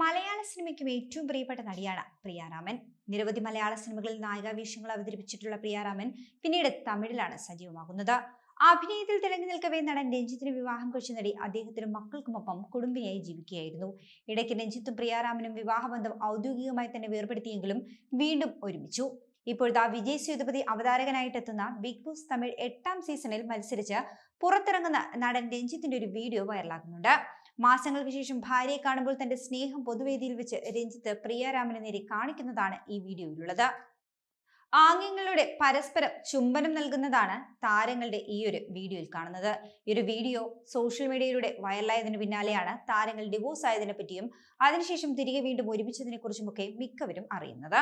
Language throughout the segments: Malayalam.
മലയാള സിനിമയ്ക്കും ഏറ്റവും പ്രിയപ്പെട്ട നടിയാണ് പ്രിയാരാമൻ നിരവധി മലയാള സിനിമകളിൽ നായികാവേഷങ്ങൾ അവതരിപ്പിച്ചിട്ടുള്ള പ്രിയാരാമൻ പിന്നീട് തമിഴിലാണ് സജീവമാകുന്നത്. അഭിനയത്തിൽ തിളങ്ങി നിൽക്കവേ നടൻ രഞ്ജിത്തിന് വിവാഹം കഴിച്ച നടി അദ്ദേഹത്തിനും മക്കൾക്കുമൊപ്പം കുടുംബിനിയായി ജീവിക്കുകയായിരുന്നു. ഇടയ്ക്ക് രഞ്ജിത്തും പ്രിയാരാമനും വിവാഹബന്ധം ഔദ്യോഗികമായി തന്നെ വേർപെടുത്തിയെങ്കിലും വീണ്ടും ഒരുമിച്ചു. ഇപ്പോഴത്തെ വിജയ് സേതുപതി അവതാരകനായിട്ടെത്തുന്ന ബിഗ് ബോസ് തമിഴ് എട്ടാം സീസണിൽ മത്സരിച്ച് പുറത്തിറങ്ങുന്ന നടൻ രഞ്ജിത്തിന്റെ ഒരു വീഡിയോ വൈറലാകുന്നുണ്ട്. മാസങ്ങൾക്ക് ശേഷം ഭാര്യയെ കാണുമ്പോൾ തന്റെ സ്നേഹം പൊതുവേദിയിൽ വെച്ച് രഞ്ജിത്ത് പ്രിയാരാമനെ നേരെ കാണിക്കുന്നതാണ് ഈ വീഡിയോയിലുള്ളത്. ആംഗ്യങ്ങളുടെ പരസ്പരം ചുംബനം നൽകുന്നതാണ് താരങ്ങളുടെ ഈ ഒരു വീഡിയോയിൽ കാണുന്നത്. ഈ ഒരു വീഡിയോ സോഷ്യൽ മീഡിയയിലൂടെ വൈറലായതിനു പിന്നാലെയാണ് താരങ്ങൾ ഡിവോഴ്സ് ആയതിനെ പറ്റിയും അതിനുശേഷം തിരികെ വീണ്ടും ഒരുമിച്ചതിനെ കുറിച്ചുമൊക്കെ മിക്കവരും അറിയുന്നത്.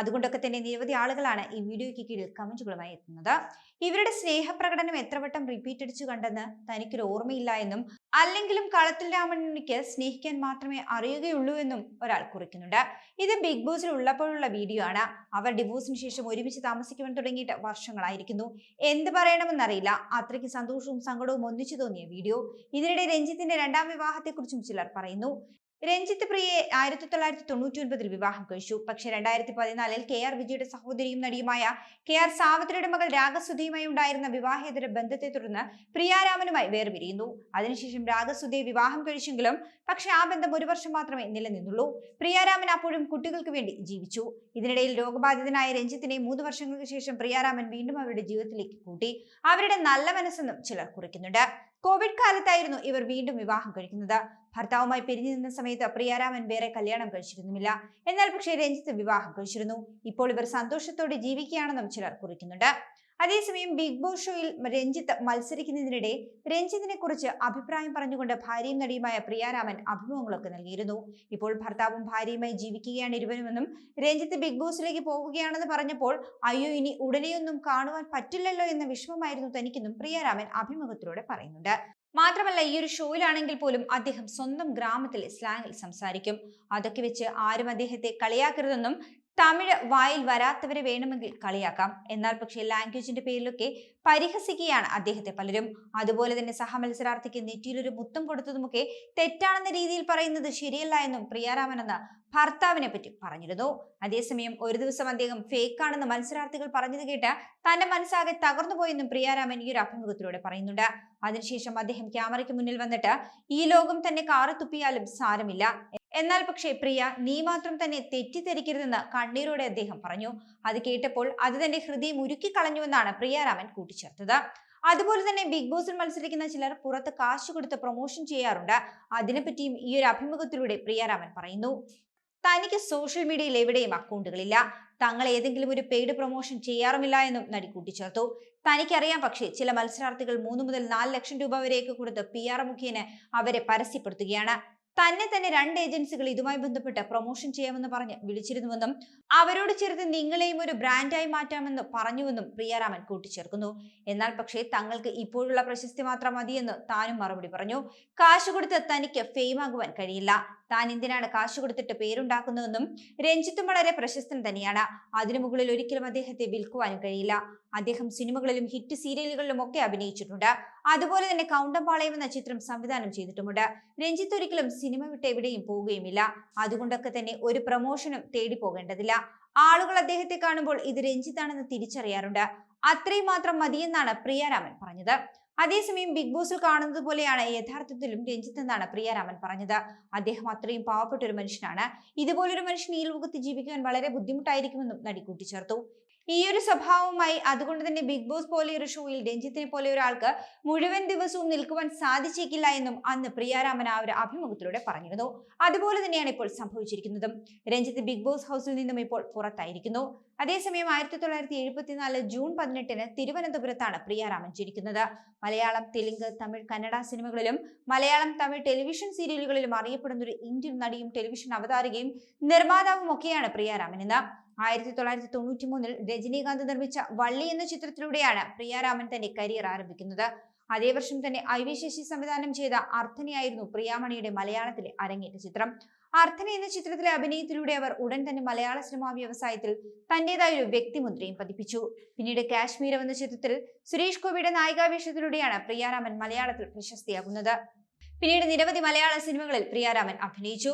അതുകൊണ്ടൊക്കെ തന്നെ നിരവധി ആളുകളാണ് ഈ വീഡിയോയ്ക്ക് കീഴിൽ കമന്റുകളുമായി എത്തുന്നത്. ഇവരുടെ സ്നേഹപ്രകടനം എത്രവട്ടം റിപ്പീറ്റ് അടിച്ചു കണ്ടെന്ന് തനിക്കൊരു ഓർമ്മയില്ല എന്നും അല്ലെങ്കിലും കളത്തിൽ രാമണ്ണിക്ക് സ്നേഹിക്കാൻ മാത്രമേ അറിയുകയുള്ളൂ എന്നും ഒരാൾ കുറിക്കുന്നുണ്ട്. ഇത് ബിഗ് ബോസിൽ ഉള്ളപ്പോഴുള്ള വീഡിയോ ആണ്. അവർ ഡിവോഴ്സിന് ശേഷം ഒരുമിച്ച് താമസിക്കുവാൻ തുടങ്ങിയിട്ട് വർഷങ്ങളായിരിക്കുന്നു. എന്ത് പറയണമെന്നറിയില്ല. അത്രയ്ക്ക് സന്തോഷവും സങ്കടവും ഒന്നിച്ചു തോന്നിയ വീഡിയോ ഇതിനിടെ രഞ്ജിത്തിന്റെ രണ്ടാം വിവാഹത്തെക്കുറിച്ചും ചിലർ പറയുന്നു. രഞ്ജിത്ത് പ്രിയയെ ആയിരത്തി തൊള്ളായിരത്തി തൊണ്ണൂറ്റി ഒൻപതിൽ വിവാഹം കഴിച്ചു. പക്ഷേ രണ്ടായിരത്തി പതിനാലിൽ കെ ആർ വിജയുടെ സഹോദരിയും നടിയുമായ കെ ആർ സാവിത്രിയുടെ മകൾ രാഗസുധിയുമായി ഉണ്ടായിരുന്ന വിവാഹേതര ബന്ധത്തെ തുടർന്ന് പ്രിയാരാമനുമായി വേർപിരിയുന്നു. അതിനുശേഷം രാഗസുധിയെ വിവാഹം കഴിച്ചെങ്കിലും പക്ഷേ ആ ബന്ധം ഒരു വർഷം മാത്രമേ നിലനിന്നുള്ളൂ. പ്രിയാരാമൻ അപ്പോഴും കുട്ടികൾക്ക് വേണ്ടി ജീവിച്ചു. ഇതിനിടയിൽ രോഗബാധിതനായ രഞ്ജിത്തിനെ മൂന്ന് വർഷങ്ങൾക്ക് ശേഷം പ്രിയാരാമൻ വീണ്ടും അവരുടെ ജീവിതത്തിലേക്ക് കൂട്ടി. അവരുടെ നല്ല മനസ്സെന്നും ചിലർ കുറിക്കുന്നുണ്ട്. കോവിഡ് കാലത്തായിരുന്നു ഇവർ വീണ്ടും വിവാഹം കഴിക്കുന്നത്. ഭർത്താവുമായി പിരിഞ്ഞു നിന്ന സമയത്ത് പ്രിയാരാമൻ വേറെ കല്യാണം കഴിച്ചിരുന്നുമില്ല. എന്നാൽ പക്ഷേ രഞ്ജിത്ത് വിവാഹം കഴിച്ചിരുന്നു. ഇപ്പോൾ ഇവർ സന്തോഷത്തോടെ ജീവിക്കുകയാണെന്നും ചിലർ കുറിക്കുന്നുണ്ട്. അതേസമയം ബിഗ് ബോസ് ഷോയിൽ രഞ്ജിത്ത് മത്സരിക്കുന്നതിനിടെ രഞ്ജിത്തിനെ കുറിച്ച് അഭിപ്രായം പറഞ്ഞുകൊണ്ട് ഭാര്യയും നടിയുമായ പ്രിയാരാമൻ അഭിമുഖങ്ങളൊക്കെ നൽകിയിരുന്നു. ഇപ്പോൾ ഭർത്താവും ഭാര്യയുമായി ജീവിക്കുകയാണ് ഇരുവരുമെന്നും രഞ്ജിത്ത് ബിഗ് ബോസിലേക്ക് പോവുകയാണെന്ന് പറഞ്ഞപ്പോൾ അയ്യോ ഇനി ഉടനെയൊന്നും കാണുവാൻ പറ്റില്ലല്ലോ എന്ന വിഷമമായിരുന്നു തനിക്കെന്നും പ്രിയാരാമൻ അഭിമുഖത്തിലൂടെ പറയുന്നുണ്ട്. മാത്രമല്ല ഈ ഒരു ഷോയിലാണെങ്കിൽ പോലും അദ്ദേഹം സ്വന്തം ഗ്രാമത്തിൽ സ്ലാങ്ങിൽ സംസാരിക്കും. അതൊക്കെ വെച്ച് ആരും അദ്ദേഹത്തെ കളിയാക്കരുതെന്നും തമിഴ് വായിൽ വരാത്തവരെ വേണമെങ്കിൽ കളിയാക്കാം. എന്നാൽ പക്ഷേ ലാംഗ്വേജിന്റെ പേരിലൊക്കെ പരിഹസിക്കുകയാണ് അദ്ദേഹത്തെ പലരും. അതുപോലെ തന്നെ സഹമത്സരാർത്ഥിക്ക് നെറ്റിയിലൊരു മുത്തം കൊടുത്തതുമൊക്കെ തെറ്റാണെന്ന രീതിയിൽ പറയുന്നത് ശരിയല്ല എന്നും പ്രിയാരാമൻ എന്ന ഭർത്താവിനെ പറ്റി പറഞ്ഞിരുന്നു. അതേസമയം ഒരു ദിവസം അദ്ദേഹം ഫേക്കാണെന്ന് മത്സരാർത്ഥികൾ പറഞ്ഞത് കേട്ട തന്റെ മനസ്സാകെ തകർന്നുപോയെന്നും പ്രിയാരാമൻ ഈ ഒരു അഭിമുഖത്തിലൂടെ പറയുന്നുണ്ട്. അതിനുശേഷം അദ്ദേഹം ക്യാമറയ്ക്ക് മുന്നിൽ വന്നിട്ട് ഈ ലോകം തന്നെ കാറ് തുപ്പിയാലും സാരമില്ല എന്നാൽ പക്ഷേ പ്രിയ നീ മാത്രം തന്നെ തെറ്റിദ്ധരിക്കരുതെന്ന് കണ്ണീരോടെ അദ്ദേഹം പറഞ്ഞു. അത് കേട്ടപ്പോൾ അത് തന്റെ ഹൃദയം ഉരുക്കി കളഞ്ഞുവെന്നാണ് പ്രിയാരാമൻ കൂട്ടിച്ചേർത്തത്. അതുപോലെ തന്നെ ബിഗ് ബോസിൽ മത്സരിക്കുന്ന ചിലർ പുറത്ത് കാശ് കൊടുത്ത് പ്രൊമോഷൻ ചെയ്യാറുണ്ട്. അതിനെപ്പറ്റിയും ഈ ഒരു അഭിമുഖത്തിലൂടെ പ്രിയാരാമൻ പറയുന്നു. തനിക്ക് സോഷ്യൽ മീഡിയയിൽ എവിടെയും അക്കൗണ്ടുകളില്ല തങ്ങൾ ഏതെങ്കിലും ഒരു പെയ്ഡ് പ്രൊമോഷൻ ചെയ്യാറുമില്ല എന്നും നടി കൂട്ടിച്ചേർത്തു. തനിക്കറിയാം പക്ഷേ ചില മത്സരാർത്ഥികൾ മൂന്ന് മുതൽ നാല് ലക്ഷം രൂപ വരെയൊക്കെ കൊടുത്ത് പി ആർ മുഖേന അവരെ പരസ്യപ്പെടുത്തുകയാണ്. തന്നെ തന്നെ രണ്ട് ഏജൻസികൾ ഇതുമായി ബന്ധപ്പെട്ട് പ്രൊമോഷൻ ചെയ്യാമെന്ന് പറഞ്ഞ് വിളിച്ചിരുന്നുവെന്നും അവരോട് ചേർത്ത് നിങ്ങളെയും ഒരു ബ്രാൻഡായി മാറ്റാമെന്ന് പറഞ്ഞുവെന്നും പ്രിയാരാമൻ കൂട്ടിച്ചേർക്കുന്നു. എന്നാൽ പക്ഷേ തങ്ങൾക്ക് ഇപ്പോഴുള്ള പ്രശസ്തി മാത്രം മതിയെന്ന് താനും മറുപടി പറഞ്ഞു. കാശ് കൊടുത്ത് തനിക്ക് ഫെയിം ആകുവാൻ കഴിയില്ല. താൻ എന്തിനാണ് കാശ് കൊടുത്തിട്ട് പേരുണ്ടാക്കുന്നതെന്നും രഞ്ജിത്തും വളരെ പ്രശസ്തൻ തന്നെയാണ്. അതിനു മുകളിൽ ഒരിക്കലും അദ്ദേഹത്തെ വിൽക്കുവാനും കഴിയില്ല. അദ്ദേഹം സിനിമകളിലും ഹിറ്റ് സീരിയലുകളിലും ഒക്കെ അഭിനയിച്ചിട്ടുണ്ട്. അതുപോലെ തന്നെ കൗണ്ടംപാളയം എന്ന ചിത്രം സംവിധാനം ചെയ്തിട്ടുമുണ്ട്. രഞ്ജിത്ത് ഒരിക്കലും സിനിമ വിട്ട് എവിടെയും പോവുകയുമില്ല. അതുകൊണ്ടൊക്കെ തന്നെ ഒരു പ്രമോഷനും തേടി പോകേണ്ടതില്ല. ആളുകൾ അദ്ദേഹത്തെ കാണുമ്പോൾ ഇത് രഞ്ജിത്താണെന്ന് തിരിച്ചറിയാറുണ്ട്. അത്രയും മാത്രം മതിയെന്നാണ് പ്രിയാരാമൻ പറഞ്ഞത്. അതേസമയം ബിഗ് ബോസിൽ കാണുന്നത് പോലെയാണ് യഥാർത്ഥത്തിലും രഞ്ജിത്ത് എന്നാണ് പ്രിയാരാമൻ പറഞ്ഞത്. അദ്ദേഹം അത്രയും പാവപ്പെട്ട ഒരു മനുഷ്യനാണ്. ഇതുപോലൊരു മനുഷ്യൻ ഈ ലോകത്ത് ജീവിക്കാൻ വളരെ ബുദ്ധിമുട്ടായിരിക്കുമെന്നും നടി കൂട്ടിച്ചേർത്തു. ഈ ഒരു സ്വഭാവവുമായി അതുകൊണ്ട് തന്നെ ബിഗ് ബോസ് പോലെ ഒരു ഷോയിൽ രഞ്ജിത്തിനെ പോലെ ഒരാൾക്ക് മുഴുവൻ ദിവസവും നിൽക്കുവാൻ സാധിച്ചേക്കില്ല എന്നും അന്ന് പ്രിയാരാമൻ ആ ഒരു അഭിമുഖത്തിലൂടെ പറഞ്ഞിരുന്നു. അതുപോലെ തന്നെയാണ് ഇപ്പോൾ സംഭവിച്ചിരിക്കുന്നതും. രഞ്ജിത്ത് ബിഗ് ബോസ് ഹൗസിൽ നിന്നും ഇപ്പോൾ പുറത്തായിരിക്കുന്നു. അതേസമയം ആയിരത്തി തൊള്ളായിരത്തി എഴുപത്തിനാല് ജൂൺ പതിനെട്ടിന് തിരുവനന്തപുരത്താണ് പ്രിയാരാമൻ ജനിക്കുന്നത്. മലയാളം തെലുങ്ക് തമിഴ് കന്നഡ സിനിമകളിലും മലയാളം തമിഴ് ടെലിവിഷൻ സീരിയലുകളിലും അറിയപ്പെടുന്ന ഒരു ഇന്ത്യൻ നടിയും ടെലിവിഷൻ അവതാരകയും നിർമ്മാതാവും ഒക്കെയാണ് പ്രിയാരാമൻ എന്ന് ആയിരത്തി തൊള്ളായിരത്തി തൊണ്ണൂറ്റി മൂന്നിൽ രജനീകാന്ത് നിർമ്മിച്ച വള്ളി എന്ന ചിത്രത്തിലൂടെയാണ് പ്രിയാരാമൻ തന്റെ കരിയർ ആരംഭിക്കുന്നത്. അതേ വർഷം തന്നെ ഐ വി ശശി സംവിധാനം ചെയ്ത അർത്ഥനയായിരുന്നു പ്രിയാമണിയുടെ മലയാളത്തിലെ അരങ്ങേറ്റ ചിത്രം. അർത്ഥന എന്ന ചിത്രത്തിലെ അഭിനയത്തിലൂടെ അവർ ഉടൻ തന്നെ മലയാള സിനിമാ വ്യവസായത്തിൽ തന്റേതായ ഒരു വ്യക്തിമുദ്രയും പതിപ്പിച്ചു. പിന്നീട് കാശ്മീരം എന്ന ചിത്രത്തിൽ സുരേഷ് ഗോപിയുടെ നായികാവേഷത്തിലൂടെയാണ് പ്രിയാരാമൻ മലയാളത്തിൽ പ്രശസ്തിയാകുന്നത്. പിന്നീട് നിരവധി മലയാള സിനിമകളിൽ പ്രിയാരാമൻ അഭിനയിച്ചു.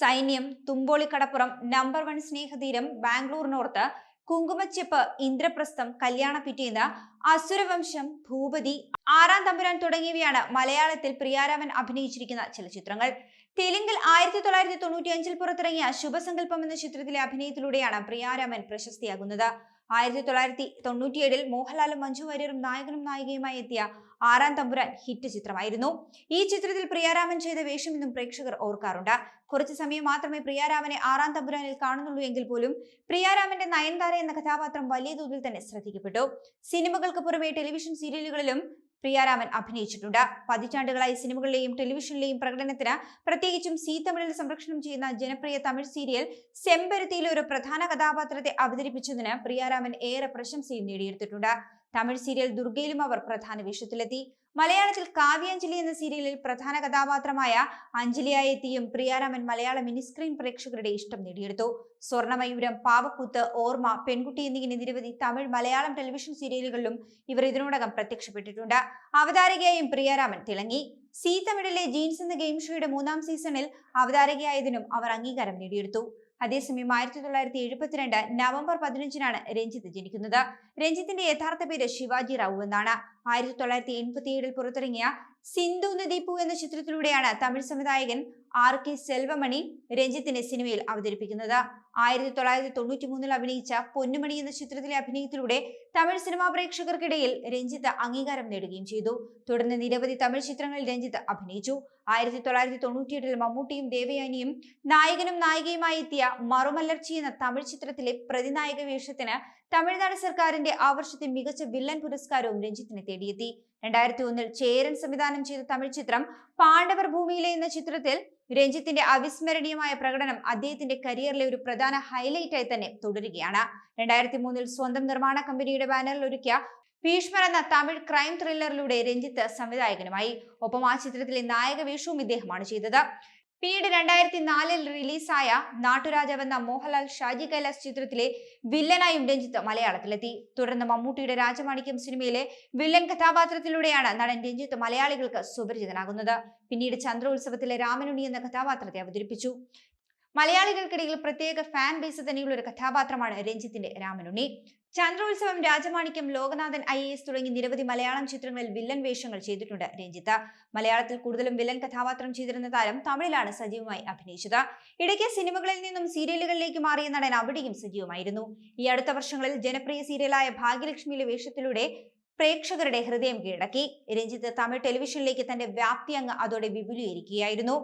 Sainyam Thumbolikadappuram number one Snehatheeram Bangalore North Kunkumacheppu Indraprastham Kalyana Pittennu Asuravamsam Bhupathi ആറാം തമ്പുരാൻ തുടങ്ങിയവയാണ് മലയാളത്തിൽ പ്രിയാരാമൻ അഭിനയിച്ചിരിക്കുന്ന ചലച്ചിത്രങ്ങൾ തെലുങ്കിൽ ആയിരത്തി തൊള്ളായിരത്തി തൊണ്ണൂറ്റി അഞ്ചിൽ പുറത്തിറങ്ങിയ ശുഭസങ്കല്പം എന്ന ചിത്രത്തിലെ അഭിനയത്തിലൂടെയാണ് പ്രിയാരാമൻ പ്രശസ്തിയാകുന്നത്. ആയിരത്തി തൊള്ളായിരത്തി തൊണ്ണൂറ്റിയേഴിൽ മോഹൻലാലും മഞ്ജു വാര്യറും നായകനും നായികയുമായി എത്തിയ ആറാം തമ്പുരാൻ ഹിറ്റ് ചിത്രമായിരുന്നു. ഈ ചിത്രത്തിൽ പ്രിയാരാമൻ ചെയ്ത വേഷം ഇന്നും പ്രേക്ഷകർ ഓർക്കാറുണ്ട്. കുറച്ചു സമയം മാത്രമേ പ്രിയാരാമനെ ആറാം തമ്പുരാനിൽ കാണുന്നുള്ളൂ എങ്കിൽ പോലും പ്രിയാരാമന്റെ നയൻതാര എന്ന കഥാപാത്രം വലിയ തോതിൽ തന്നെ ശ്രദ്ധിക്കപ്പെട്ടു. സിനിമകൾക്ക് പുറമെ ടെലിവിഷൻ സീരിയലുകളിലും പ്രിയാരാമൻ അഭിനയിച്ചിട്ടുണ്ട്. പതിറ്റാണ്ടുകളായി സിനിമകളിലെയും ടെലിവിഷനിലെയും പ്രകടനത്തിന് പ്രത്യേകിച്ചും സി തമിഴിൽ സംരക്ഷണം ചെയ്യുന്ന ജനപ്രിയ തമിഴ് സീരിയൽ സെമ്പരുത്തിയിലെ ഒരു പ്രധാന കഥാപാത്രത്തെ അവതരിപ്പിച്ചതിന് പ്രിയാരാമൻ ഏറെ പ്രശംസയും നേടിയെടുത്തിട്ടുണ്ട്. തമിഴ് സീരിയൽ ദുർഗയിലും അവർ പ്രധാന വേഷത്തിലെത്തി. മലയാളത്തിൽ കാവ്യാഞ്ജലി എന്ന സീരിയലിൽ പ്രധാന കഥാപാത്രമായ അഞ്ജലിയായി എത്തിയും പ്രിയാരാമൻ മലയാള മിനിസ്ക്രീൻ പ്രേക്ഷകരുടെ ഇഷ്ടം നേടിയെടുത്തു. സ്വർണമയൂരം പാവക്കൂത്ത് ഓർമ്മ പെൺകുട്ടി എന്നിങ്ങനെ നിരവധി തമിഴ് മലയാളം ടെലിവിഷൻ സീരിയലുകളിലും ഇവർ ഇതിനോടകം പ്രത്യക്ഷപ്പെട്ടിട്ടുണ്ട്. അവതാരകയായും പ്രിയാരാമൻ തിളങ്ങി. സി തമിഴിലെ ജീൻസ് എന്ന ഗെയിം ഷോയുടെ മൂന്നാം സീസണിൽ അവതാരകയായതിനും അവർ അംഗീകാരം നേടിയെടുത്തു. അതേസമയം ആയിരത്തി തൊള്ളായിരത്തി എഴുപത്തിരണ്ട് നവംബർ പതിനഞ്ചിനാണ് രഞ്ജിത്ത് ജനിക്കുന്നത്. രഞ്ജിത്തിന്റെ യഥാർത്ഥ പേര് ശിവാജി റാവു എന്നാണ്. ആയിരത്തി തൊള്ളായിരത്തി എൺപത്തി ഏഴിൽ പുറത്തിറങ്ങിയ സിന്ധു നദീപു എന്ന ചിത്രത്തിലൂടെയാണ് തമിഴ് സംവിധായകൻ ആർ കെ സെൽവമണി രഞ്ജിത്തിനെ സിനിമയിൽ അവതരിപ്പിക്കുന്നത്. ആയിരത്തി തൊള്ളായിരത്തി തൊണ്ണൂറ്റി മൂന്നിൽ അഭിനയിച്ച പൊന്നുമണി എന്ന ചിത്രത്തിലെ അഭിനയത്തിലൂടെ തമിഴ് സിനിമാ പ്രേക്ഷകർക്കിടയിൽ രഞ്ജിത്ത് അംഗീകാരം നേടുകയും ചെയ്തു. തുടർന്ന് നിരവധി തമിഴ് ചിത്രങ്ങളിൽ രഞ്ജിത്ത് അഭിനയിച്ചു. ആയിരത്തി തൊള്ളായിരത്തി തൊണ്ണൂറ്റിയെട്ടിൽ മമ്മൂട്ടിയും ദേവയാനിയും നായകനും നായികയുമായി എത്തിയ മറുമലർച്ചി എന്ന തമിഴ് ചിത്രത്തിലെ പ്രതിനായക വേഷത്തിന് തമിഴ്നാട് സർക്കാരിന്റെ ആ വർഷത്തെ മികച്ച വില്ലൻ പുരസ്കാരവും രഞ്ജിത്തിനെ തേടിയെത്തി. രണ്ടായിരത്തി ഒന്നിൽ ചേരൻ സംവിധാനം ചെയ്ത തമിഴ് ചിത്രം പാണ്ഡവർ ഭൂമിയിലെ എന്ന ചിത്രത്തിൽ രഞ്ജിത്തിന്റെ അവിസ്മരണീയമായ പ്രകടനം അദ്ദേഹത്തിന്റെ കരിയറിലെ ഒരു പ്രധാന ഹൈലൈറ്റായി തന്നെ തുടരുകയാണ്. രണ്ടായിരത്തി മൂന്നിൽ സ്വന്തം നിർമ്മാണ കമ്പനിയുടെ ബാനറിൽ ഒരുക്കിയ ഭീഷ്മർ എന്ന തമിഴ് ക്രൈം ത്രില്ലറിലൂടെ രഞ്ജിത്ത് സംവിധായകനുമായി. ഒപ്പം ആ ചിത്രത്തിലെ നായക വേഷവും ഇദ്ദേഹമാണ് ചെയ്തത്. പിന്നീട് രണ്ടായിരത്തി നാലിൽ റിലീസായ നാട്ടുരാജാവ് എന്ന മോഹൻലാൽ ഷാജി കൈലാസ് ചിത്രത്തിലെ വില്ലനായും രഞ്ജിത്ത് മലയാളത്തിലെത്തി. തുടർന്ന് മമ്മൂട്ടിയുടെ രാജമാണിക്യം സിനിമയിലെ വില്ലൻ കഥാപാത്രത്തിലൂടെയാണ് നടൻ രഞ്ജിത്ത് മലയാളികൾക്ക് സുപരിചിതനാകുന്നത്. പിന്നീട് ചന്ദ്ര ഉത്സവത്തിലെ രാമനുണി എന്ന കഥാപാത്രത്തെ അവതരിപ്പിച്ചു. മലയാളികൾക്കിടയിൽ പ്രത്യേക ഫാൻ ബേസ് തന്നെയുള്ള ഒരു കഥാപാത്രമാണ് രഞ്ജിത്തിന്റെ രാമനുണ്ണി. ചന്ദ്രോത്സവം രാജമാണിക്യം ലോകനാഥൻ ഐ എസ് തുടങ്ങി നിരവധി മലയാളം ചിത്രങ്ങളിൽ വില്ലൻ വേഷങ്ങൾ ചെയ്തിട്ടുണ്ട് രഞ്ജിത്ത്. മലയാളത്തിൽ കൂടുതലും വില്ലൻ കഥാപാത്രം ചെയ്തിരുന്ന താരം തമിഴിലാണ് സജീവമായി അഭിനയിച്ചത്. ഇടയ്ക്ക് സിനിമകളിൽ നിന്നും സീരിയലുകളിലേക്ക് മാറിയ നടൻ അവിടെയും സജീവമായിരുന്നു. ഈ അടുത്ത വർഷങ്ങളിൽ ജനപ്രിയ സീരിയലായ ഭാഗ്യലക്ഷ്മിയിലെ വേഷത്തിലൂടെ പ്രേക്ഷകരുടെ ഹൃദയം കീഴടക്കി. രഞ്ജിത്ത് തമിഴ് ടെലിവിഷനിലേക്ക് തന്റെ വ്യാപ്തി അങ്ങ് അതോടെ വിപുലീകരിക്കുകയായിരുന്നു.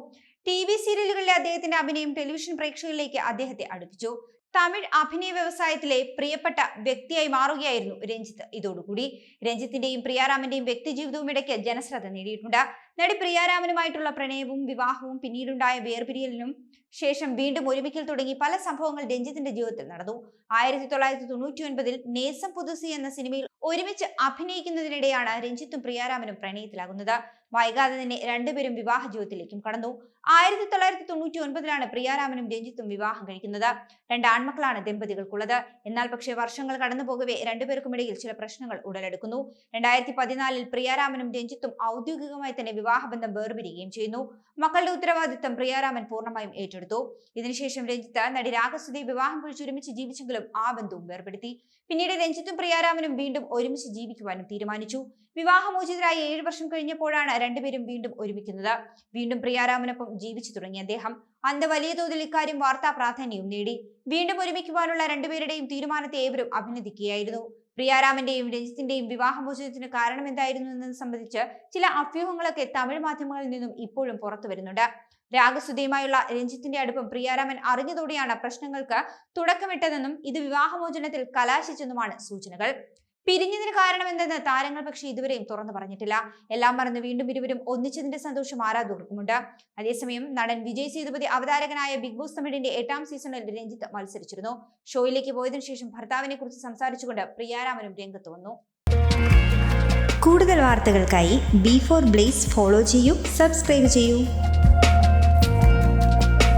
ടി വി സീരിയലുകളിലെ അദ്ദേഹത്തിന്റെ അഭിനയം ടെലിവിഷൻ പ്രേക്ഷകരിലേക്ക് അദ്ദേഹത്തെ അടുപ്പിച്ചു. തമിഴ് അഭിനയ വ്യവസായത്തിലെ പ്രിയപ്പെട്ട വ്യക്തിയായി മാറുകയായിരുന്നു രഞ്ജിത്ത്. ഇതോടുകൂടി രഞ്ജിത്തിന്റെയും പ്രിയാരാമന്റെയും വ്യക്തിജീവിതവും ഇടയ്ക്ക് ജനശ്രദ്ധ നേടിയിട്ടുണ്ട്. നടി പ്രിയാരാമനുമായിട്ടുള്ള പ്രണയവും വിവാഹവും പിന്നീടുണ്ടായ വേർപിരിയലിനും ശേഷം വീണ്ടും ഒരുമിക്കൽ തുടങ്ങി പല സംഭവങ്ങൾ രഞ്ജിത്തിന്റെ ജീവിതത്തിൽ നടന്നു. ആയിരത്തി തൊള്ളായിരത്തി തൊണ്ണൂറ്റി ഒൻപതിൽ നേസം പുതുസി എന്ന സിനിമയിൽ ഒരുമിച്ച് അഭിനയിക്കുന്നതിനിടെയാണ് രഞ്ജിത്തും പ്രിയാരാമനും പ്രണയത്തിലാകുന്നത്. വൈകാതെ തന്നെ രണ്ടുപേരും വിവാഹ ജീവിതത്തിലേക്കും കടന്നു. ആയിരത്തി തൊള്ളായിരത്തി തൊണ്ണൂറ്റി ഒൻപതിലാണ് പ്രിയാരാമനും രഞ്ജിത്തും വിവാഹം കഴിക്കുന്നത്. രണ്ട് ആൺമക്കളാണ് ദമ്പതികൾക്കുള്ളത്. എന്നാൽ പക്ഷേ വർഷങ്ങൾ കടന്നു പോകവേ രണ്ടുപേർക്കുമിടയിൽ ചില പ്രശ്നങ്ങൾ ഉടലെടുക്കുന്നു. രണ്ടായിരത്തി പതിനാലിൽ പ്രിയാരാമനും രഞ്ജിത്തും ഔദ്യോഗികമായി തന്നെ വിവാഹബന്ധം വേർപിരിയുകയും ചെയ്യുന്നു. മക്കളുടെ ഉത്തരവാദിത്തം പ്രിയാരാമൻ പൂർണമായും ഏറ്റെടുത്തു. ഇതിനുശേഷം രഞ്ജിത്ത് നടി രാഗസ്തുതി വിവാഹം കഴിച്ച് ഒരുമിച്ച് ജീവിച്ചെങ്കിലും ആ ബന്ധവും വേർപെടുത്തി. പിന്നീട് രഞ്ജിത്തും പ്രിയാരാമനും വീണ്ടും ഒരുമിച്ച് ജീവിക്കുവാനും തീരുമാനിച്ചു. വിവാഹമോചിതരായി ഏഴ് വർഷം കഴിഞ്ഞപ്പോഴാണ് രണ്ടുപേരും വീണ്ടും ഒരുമിക്കുന്നത്. വീണ്ടും പ്രിയാരാമനൊപ്പം ജീവിച്ചു തുടങ്ങി അദ്ദേഹം. അന്ത വലിയ തോതിൽ ഇക്കാര്യം വാർത്താ പ്രാധാന്യവും നേടി. വീണ്ടും ഒരുമിക്കുവാനുള്ള രണ്ടുപേരുടെയും തീരുമാനത്തെ ഏവരും അഭിനന്ദിക്കുകയായിരുന്നു. പ്രിയാരാമന്റെയും രഞ്ജിത്തിന്റെയും വിവാഹമോചനത്തിന് കാരണം എന്തായിരുന്നു എന്നത് സംബന്ധിച്ച് ചില അഭ്യൂഹങ്ങളൊക്കെ തമിഴ് മാധ്യമങ്ങളിൽ നിന്നും ഇപ്പോഴും പുറത്തു വരുന്നുണ്ട്. രാഗസുതയുമായുള്ള രഞ്ജിത്തിന്റെ അടുപ്പം പ്രിയാരാമൻ അറിഞ്ഞതോടെയാണ് പ്രശ്നങ്ങൾക്ക് തുടക്കമിട്ടതെന്നും ഇത് വിവാഹമോചനത്തിൽ കലാശിച്ചെന്നുമാണ് സൂചനകൾ. പിരിഞ്ഞതിന് കാരണം എന്തെന്ന് താരങ്ങൾ പക്ഷേ ഇതുവരെയും തുറന്നു പറഞ്ഞിട്ടില്ല. എല്ലാം മറന്ന് വീണ്ടും ഇരുവരും ഒന്നിച്ചതിന്റെ സന്തോഷം ആരാധകർക്കുമുണ്ട്. അതേസമയം നടൻ വിജയ് സേതുപതി അവതാരകനായ ബിഗ് ബോസ് തമിഴിന്റെ എട്ടാം സീസണിൽ രഞ്ജിത്ത് മത്സരിച്ചിരുന്നു. ഷോയിലേക്ക് പോയതിനു ശേഷം ഭർത്താവിനെ കുറിച്ച് സംസാരിച്ചുകൊണ്ട് പ്രിയാരാമനും രംഗത്ത് വന്നു. കൂടുതൽ വാർത്തകൾക്കായി ബി ഫോർ ബ്ലേസ് ഫോളോ ചെയ്യൂ സബ്സ്ക്രൈബ് ചെയ്യൂ.